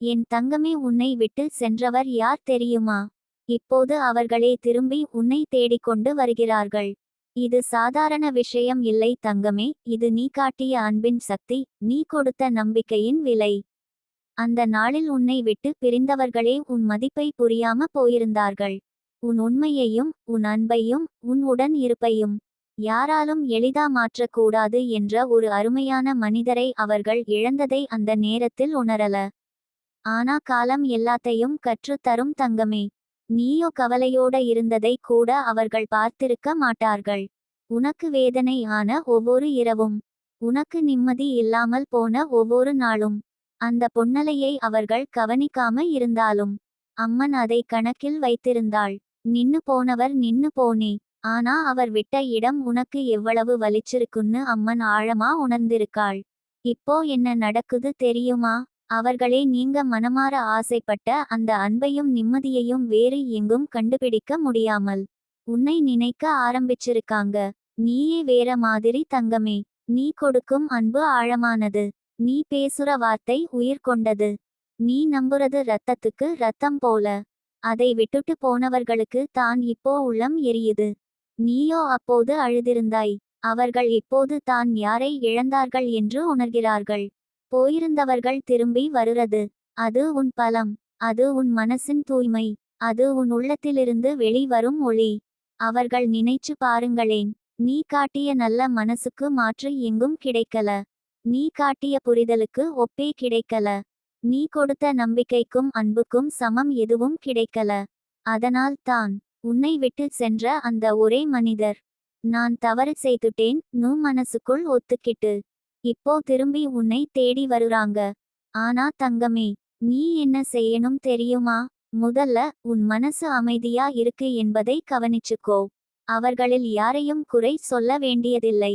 என் தங்கமே உன்னை விட்டு சென்றவர் யார் தெரியுமா? இப்போது அவர்களே திரும்பி உன்னை தேடிக்கொண்டு வருகிறார்கள். இது சாதாரண விஷயம் இல்லை தங்கமே இது நீ காட்டிய அன்பின் சக்தி நீ கொடுத்த நம்பிக்கையின் விலை. அந்த நாளில் உன்னை விட்டு பிரிந்தவர்களே உன் மதிப்பை புரியாம போயிருந்தார்கள். உன் உண்மையையும் உன் அன்பையும் உன் உடன் இருப்பையும் யாராலும் எளிதா மாற்றக்கூடாது என்ற ஒரு அருமையான மனிதரை அவர்கள் இழந்ததை அந்த நேரத்தில் உணரல. ஆனா காலம் எல்லாத்தையும் கற்றுத்தரும் தங்கமே. நீயோ கவலையோட இருந்ததை கூட அவர்கள் பார்த்திருக்க மாட்டார்கள். உனக்கு வேதனை ஆன ஒவ்வொரு இரவும். உனக்கு நிம்மதி இல்லாமல் போன ஒவ்வொரு நாளும். அந்த பொன்னலையை அவர்கள் கவனிக்காம இருந்தாலும். அம்மன் அதை கணக்கில் வைத்திருந்தாள். நின்னு போனவர் நின்னு போனே. ஆனா அவர் விட்ட இடம் உனக்கு எவ்வளவு வலிச்சிருக்குன்னு அம்மன் ஆழமா உணர்ந்திருக்காள். இப்போ என்ன நடக்குது தெரியுமா? அவர்களே நீங்க மனமாற ஆசைப்பட்ட அந்த அன்பையும் நிம்மதியையும் வேறு எங்கும் கண்டுபிடிக்க முடியாமல் உன்னை நினைக்க ஆரம்பிச்சிருக்காங்க. நீயே வேற மாதிரி தங்கமே. நீ கொடுக்கும் அன்பு ஆழமானது. நீ பேசுற வார்த்தை உயிர் கொண்டது. நீ நம்புறது ரத்தத்துக்கு ரத்தம் போல. அதை விட்டுட்டு போனவர்களுக்கு தான் இப்போ உள்ளம் எரியுது. நீயோ அப்போது அழுதிருந்தாய். அவர்கள் இப்போது தான் யாரை இழந்தார்கள் என்று உணர்கிறார்கள். போயிருந்தவர்கள் திரும்பி வருறது அது உன் பலம் அது உன் மனசின் தூய்மை அது உன் உள்ளத்திலிருந்து வெளிவரும் ஒளி. அவர்கள் நினைச்சு பாருங்களேன் நீ காட்டிய நல்ல மனசுக்கு மாற்று எங்கும் கிடைக்கல. நீ காட்டிய புரிதலுக்கு ஒப்பே கிடைக்கல. நீ கொடுத்த நம்பிக்கைக்கும் அன்புக்கும் சமம் எதுவும் கிடைக்கல. அதனால் தான் உன்னை விட்டு சென்ற அந்த ஒரே மனிதர். நான் தவறு செய்துட்டேன் நூ மனசுக்குள் ஒத்துக்கிட்டு. இப்போ திரும்பி உன்னை தேடி வருறாங்க. ஆனா தங்கமே நீ என்ன செய்யணும் தெரியுமா? முதல்ல உன் மனசு அமைதியா இருக்கு என்பதை கவனிச்சுக்கோ. அவர்களில் யாரையும் குறை சொல்ல வேண்டியதில்லை.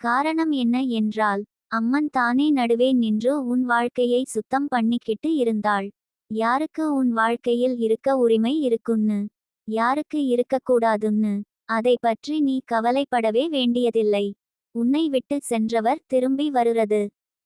காரணம் என்ன என்றால் அம்மன் தானே நடுவே நின்று உன் வாழ்க்கையை சுத்தம் பண்ணிக்கிட்டு இருந்தாள். யாருக்கு உன் வாழ்க்கையில் இருக்க உரிமை இருக்குன்னு? யாருக்கு இருக்கக்கூடாதுன்னு? அதை பற்றி நீ கவலைப்படவே வேண்டியதில்லை. உன்னை விட்டு சென்றவர் திரும்பி வருறது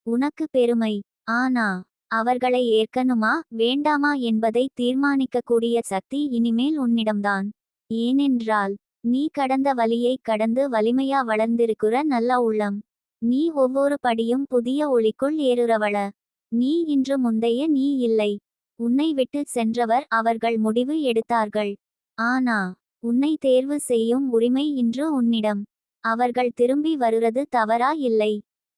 உனக்கு பெருமை. ஆனா அவர்களை ஏற்கனுமா வேண்டாமா என்பதை தீர்மானிக்கக்கூடிய சக்தி இனிமேல் உன்னிடம்தான். ஏனென்றால் நீ கடந்த வழியை கடந்து வலிமையா வளர்ந்திருக்கிற நல்ல உள்ளம். நீ ஒவ்வொரு படியும் புதிய ஒளிக்குள் ஏறுறவள. நீ இன்று முந்தைய நீ இல்லை. உன்னை விட்டு சென்றவர் அவர்கள் முடிவு எடுத்தார்கள். ஆனா உன்னை தேர்வு செய்யும் உரிமை இன்று உன்னிடம். அவர்கள் திரும்பி வருவது தவறா இல்லை.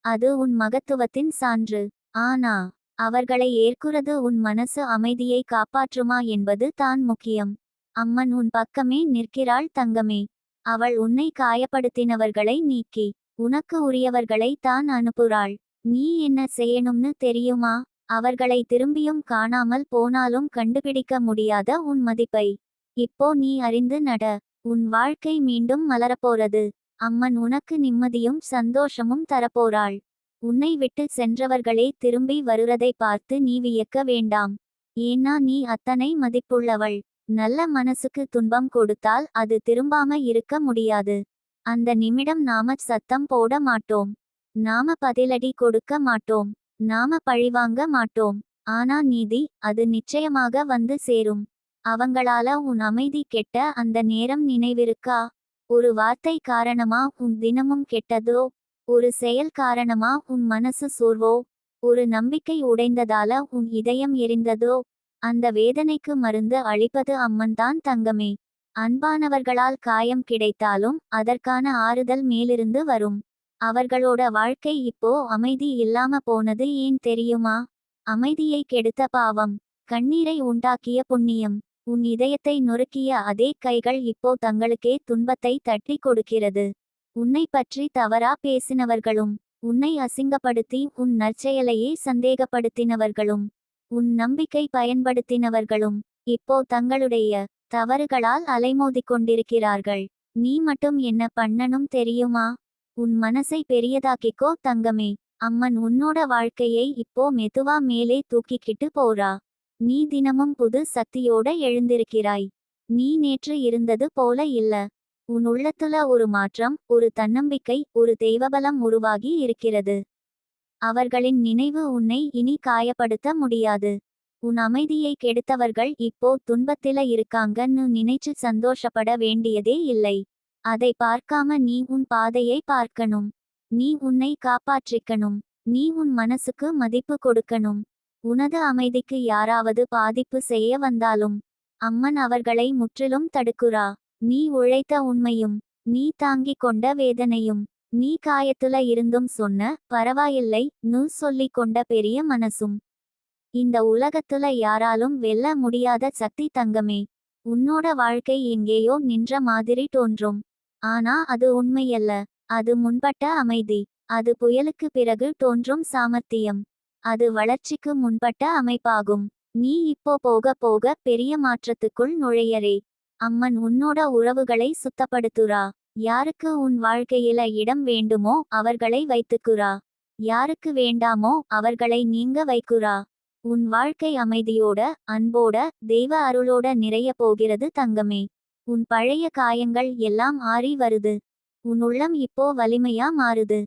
அது உன் மகத்துவத்தின் சான்று. ஆனா அவர்களை ஏற்குறது உன் மனசு அமைதியை காப்பாற்றுமா என்பது தான் முக்கியம். அம்மன் உன் பக்கமே நிற்கிறாள் தங்கமே. அவள் உன்னை காயப்படுத்தினவர்களை நீக்கி. உனக்கு உரியவர்களை தான் அனுப்புறாள். நீ என்ன செய்யணும்னு தெரியுமா? அவர்களை திரும்பியும் காணாமல் போனாலும் கண்டுபிடிக்க முடியாத உன் மதிப்பை. இப்போ நீ அறிந்து நட. உன் வாழ்க்கை மீண்டும் மலரப்போறது. அம்மன் உனக்கு நிம்மதியும் சந்தோஷமும் தரப்போறாள். உன்னை விட்டு சென்றவர்களே திரும்பி வருவதை பார்த்து நீ வியக்க வேண்டாம். ஏன்னா நீ அத்தனை மதிப்புள்ளவள். நல்ல மனசுக்கு துன்பம் கொடுத்தால் அது திரும்பாம இருக்க முடியாது. அந்த நிமிடம் நாம சத்தம் போட மாட்டோம். நாம பதிலடி கொடுக்க மாட்டோம். நாம பழிவாங்க மாட்டோம். ஆனா நீதி அது நிச்சயமாக வந்து சேரும். அவங்களால உன் அமைதி கெட்ட அந்த நேரம் நினைவிருக்கா? ஒரு வார்த்தை காரணமா உன் தினமும் கெட்டதோ? ஒரு செயல் காரணமா உன் மனசு சோர்வோ? ஒரு நம்பிக்கை உடைந்ததால உன் இதயம் எரிந்ததோ? அந்த வேதனைக்கு மருந்து அளிப்பது அம்மன்தான் தங்கமே. அன்பானவர்களால் காயம் கிடைத்தாலும் அதற்கான ஆறுதல் மேலிருந்து வரும். அவர்களோட வாழ்க்கை இப்போ அமைதி இல்லாம போனது ஏன் தெரியுமா? அமைதியை கெடுத்த பாவம். கண்ணீரை உண்டாக்கிய புண்ணியம். உன் இதயத்தை நொறுக்கிய அதே கைகள் இப்போ தங்களுக்கே துன்பத்தை தட்டி கொடுக்கிறது. உன்னை பற்றி தவறா பேசினவர்களும் உன்னை அசிங்கப்படுத்தி உன் நற்செயலையே சந்தேகப்படுத்தினவர்களும் உன் நம்பிக்கை பயன்படுத்தினவர்களும் இப்போ தங்களுடைய தவறுகளால் அலைமோதிக் கொண்டிருக்கிறார்கள். நீ மட்டும் என்ன பண்ணனும் தெரியுமா? உன் மனசை பெரியதாக்கிக்கோ தங்கமே. அம்மன் உன்னோட வாழ்க்கையை இப்போ மெதுவா மேலே தூக்கிக்கிட்டு போறா. நீ தினமும் புது சக்தியோட எழுந்திருக்கிறாய். நீ நேற்று இருந்தது போல இல்ல. உன் உள்ளத்துல ஒரு மாற்றம் ஒரு தன்னம்பிக்கை ஒரு தெய்வபலம் உருவாகி இருக்கிறது. அவர்களின் நினைவு உன்னை இனி காயப்படுத்த முடியாது. உன் அமைதியை கெடுத்தவர்கள் இப்போ துன்பத்தில இருக்காங்கன்னு நினைச்சு சந்தோஷப்பட வேண்டியதே இல்லை. அதை பார்க்காம நீ உன் பாதையை பார்க்கணும். நீ உன்னை காப்பாற்றிக்கணும். நீ உன் மனசுக்கு மதிப்பு கொடுக்கணும். உனது அமைதிக்கு யாராவது பாதிப்பு செய்ய வந்தாலும் அம்மன் அவர்களை முற்றிலும் தடுக்குறா. நீ உழைத்த உண்மையும் நீ தாங்கிக் கொண்ட வேதனையும் நீ காயத்துல இருந்தும் சொன்ன பரவாயில்லை நூ சொல்லிக் கொண்ட பெரிய மனசும். இந்த உலகத்துல யாராலும் வெல்ல முடியாத சக்தி தங்கமே. உன்னோட வாழ்க்கை எங்கேயோ நின்ற மாதிரி தோன்றும். ஆனா அது உண்மையல்ல அது முன்பட்ட அமைதி அது புயலுக்கு பிறகு தோன்றும் சாமர்த்தியம். அது வளர்ச்சிக்கு முன்பட்ட அமைப்பாகும். நீ இப்போ போக போக பெரிய மாற்றத்துக்குள் நுழையறே. அம்மன் உன்னோட உறவுகளை சுத்தப்படுத்துறா. யாருக்கு உன் வாழ்க்கையில இடம் வேண்டுமோ அவர்களை வைத்துக்குறா. யாருக்கு வேண்டாமோ அவர்களை நீங்க வைக்குறா. உன் வாழ்க்கை அமைதியோட அன்போட தெய்வ அருளோட நிறைய போகிறது தங்கமே. உன் பழைய காயங்கள் எல்லாம் ஆறி வருது. உன் உள்ளம் இப்போ வலிமையா மாறுது.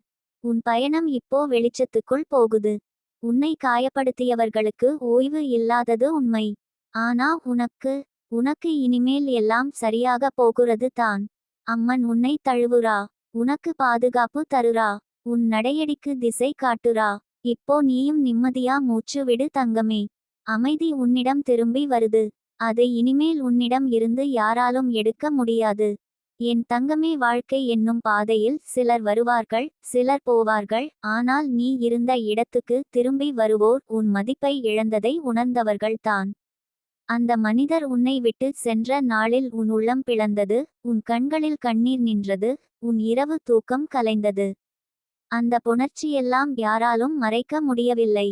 உன் பயணம் இப்போ வெளிச்சத்துக்குள் போகுது. உன்னை காயப்படுத்தியவர்களுக்கு ஓய்வு இல்லாதது உண்மை. ஆனா உனக்கு உனக்கு இனிமேல் எல்லாம் சரியாக போகிறது தான். அம்மன் உன்னை தழுவுறா. உனக்கு பாதுகாப்பு தருறா. உன் நடையடிக்கு திசை காட்டுறா. இப்போ நீயும் நிம்மதியா மூச்சு விடு தங்கமே. அமைதி உன்னிடம் திரும்பி வருது. அது இனிமேல் உன்னிடம் இருந்து யாராலும் எடுக்க முடியாது. என் தங்கமே வாழ்க்கை என்னும் பாதையில் சிலர் வருவார்கள் சிலர் போவார்கள் ஆனால் நீ இருந்த இடத்துக்கு திரும்பி வருவோர் உன் மதிப்பை இழந்ததை உணர்ந்தவர்கள்தான் அந்த மனிதர் உன்னை விட்டு சென்ற நாளில் உன் உள்ளம் பிளந்தது உன் கண்களில் கண்ணீர் நின்றது உன் இரவு தூக்கம் கலைந்தது. அந்த புணர்ச்சியெல்லாம் யாராலும் மறைக்க முடியவில்லை.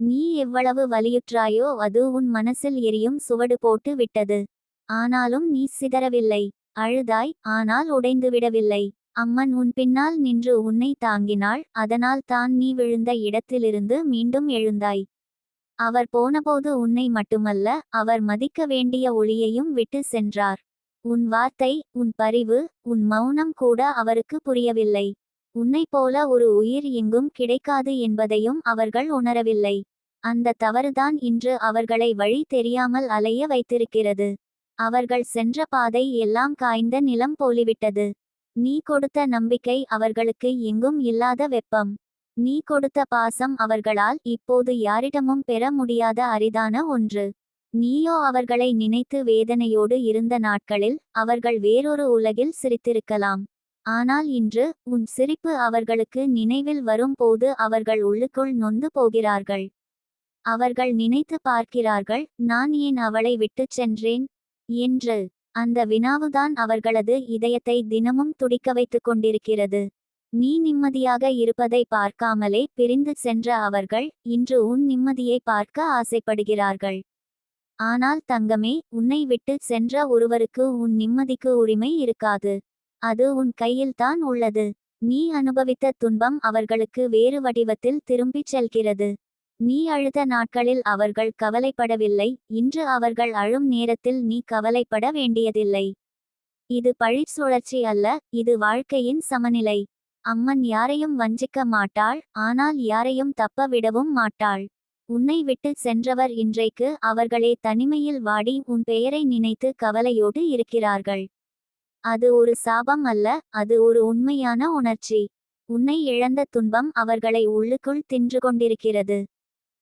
நீ எவ்வளவு வலியுற்றாயோ அது உன் மனசில் எரியும் சுவடு போட்டு விட்டது. ஆனாலும் நீ சிதறவில்லை. அழுதாய் ஆனால் உடைந்துவிடவில்லை அம்மன் உன் பின்னால் நின்று உன்னை தாங்கினாள் அதனால் தான் நீ விழுந்த இடத்திலிருந்து மீண்டும் எழுந்தாய். அவர் போனபோது உன்னை மட்டுமல்ல அவர் மதிக்க வேண்டிய ஒளியையும் விட்டு சென்றார். உன் வார்த்தை உன் பரிவு உன் மௌனம் கூட அவருக்கு புரியவில்லை. உன்னை போல ஒரு உயிர் எங்கும் கிடைக்காது என்பதையும் அவர்கள் உணரவில்லை. அந்த தவறுதான் இன்று அவர்களை வழி தெரியாமல் அலைய வைத்திருக்கிறது. அவர்கள் சென்ற பாதை எல்லாம் காய்ந்த நிலம் போலிவிட்டது. நீ கொடுத்த நம்பிக்கை அவர்களுக்கு எங்கும் இல்லாத வெப்பம். நீ கொடுத்த பாசம் அவர்களால் இப்போது யாரிடமும் பெற முடியாத அரிதான ஒன்று. நீயோ அவர்களை நினைத்து வேதனையோடு இருந்த நாட்களில் அவர்கள் வேறொரு உலகில் சிரித்திருக்கலாம். ஆனால் இன்று உன் சிரிப்பு அவர்களுக்கு நினைவில் வரும்போது அவர்கள் உள்ளுக்குள் நொந்து போகிறார்கள். அவர்கள் நினைத்து பார்க்கிறார்கள் நான் ஏன் அவளை விட்டுச் சென்றேன்? என்று அந்த வினாவுதான் அவர்களது இதயத்தை தினமும் துடிக்க வைத்துக் கொண்டிருக்கிறது. நீ நிம்மதியாக இருப்பதை பார்க்காமலே பிரிந்து சென்ற அவர்கள் இன்று உன் நிம்மதியை பார்க்க ஆசைப்படுகிறார்கள். ஆனால் தங்கமே உன்னை விட்டு சென்ற ஒருவருக்கு உன் நிம்மதிக்கு உரிமை இருக்காது. அது உன் கையில்தான் உள்ளது. நீ அனுபவித்த துன்பம் அவர்களுக்கு வேறு வடிவத்தில் திரும்பிச் செல்கிறது. நீ அழுத நாட்களில் அவர்கள் கவலைப்படவில்லை இன்று அவர்கள் அழும் நேரத்தில் நீ கவலைப்பட வேண்டியதில்லை. இது பழிச் சுழற்சி அல்ல இது வாழ்க்கையின் சமநிலை. அம்மன் யாரையும் வஞ்சிக்க மாட்டாள் ஆனால் யாரையும் தப்ப விடவும் மாட்டாள். உன்னை விட்டு சென்றவர் இன்றைக்கு அவர்களே தனிமையில் வாடி உன் பெயரை நினைத்து கவலையோடு இருக்கிறார்கள். அது ஒரு சாபம் அல்ல அது ஒரு உண்மையான உணர்ச்சி. உன்னை இழந்த துன்பம் அவர்களை உள்ளுக்குள் தின்று கொண்டிருக்கிறது.